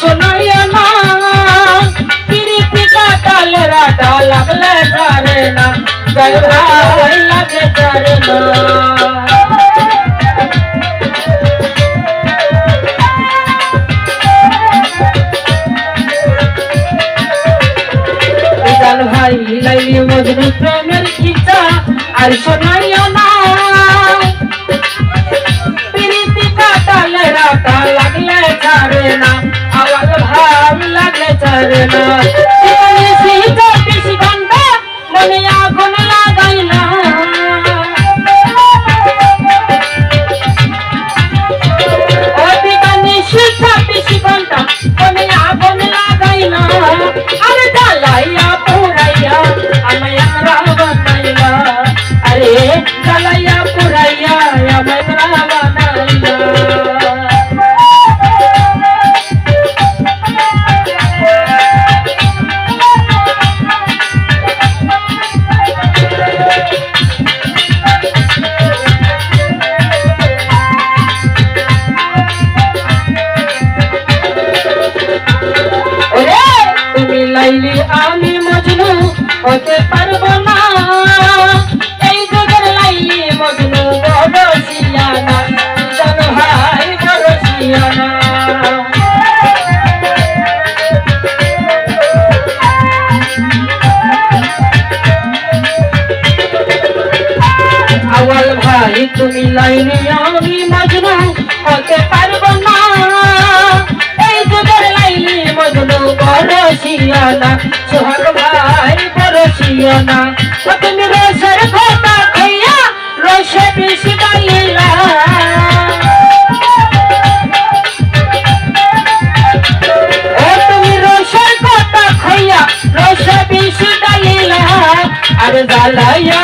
শোনাইয়া না পিরিতি কাটালে রাটা লাগলে জারে না জয় ভাই লাগে জারে না। বিজাল ভাই লাইলি মজনু প্রেমের কিচ্ছা আর শোনাইও না রাতা লাগলে ছাড়ে না আওয়াল ভাব লাগলে ছাড়ে না। মনে আগুন লাগাই না। সেই চব্বিশ ঘণ্টা মনে আগুন লাগাই না। আরে জ্বালাইয়া পুরাইয়া, আমায় আমরা আরে জ্বালাইয়া লাইলি আমি মজনু হতে পারব না। এই যুগের লাইলি মজনু বড় শিয়ানা জানো ভাই বড় শিয়ানা আওয়াল ভাই, তুমি লাইনি আমি মজনু হতে পারব বড় শিয়ানা সোহাগ ভাই বড় শিয়ানা তুমি রসের কথা খাইয়া রসে বেশি ডালিলা তুমি রসের কথা খাইয়া রসে বেশি ডালিলা আর জ্বালাইয়া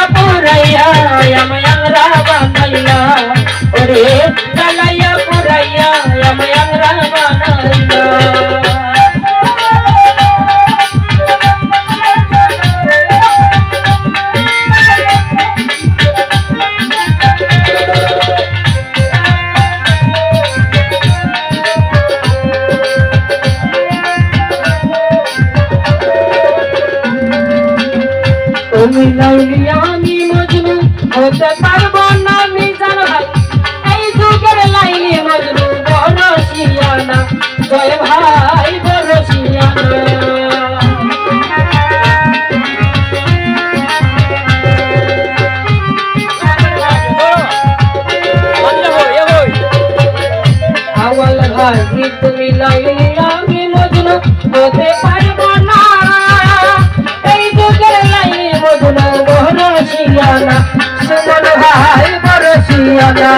লাইলি আমি মজনু হতে পারব না মিজান ভাই। এই যুগের লাইলি মজনু বড় শিয়ানা জয় ভাই বড় শিয়ানা তুমি লাইলি আমি মজনু হতে পারব না শিয়ানা সুমন ভাই বড় শিয়ানা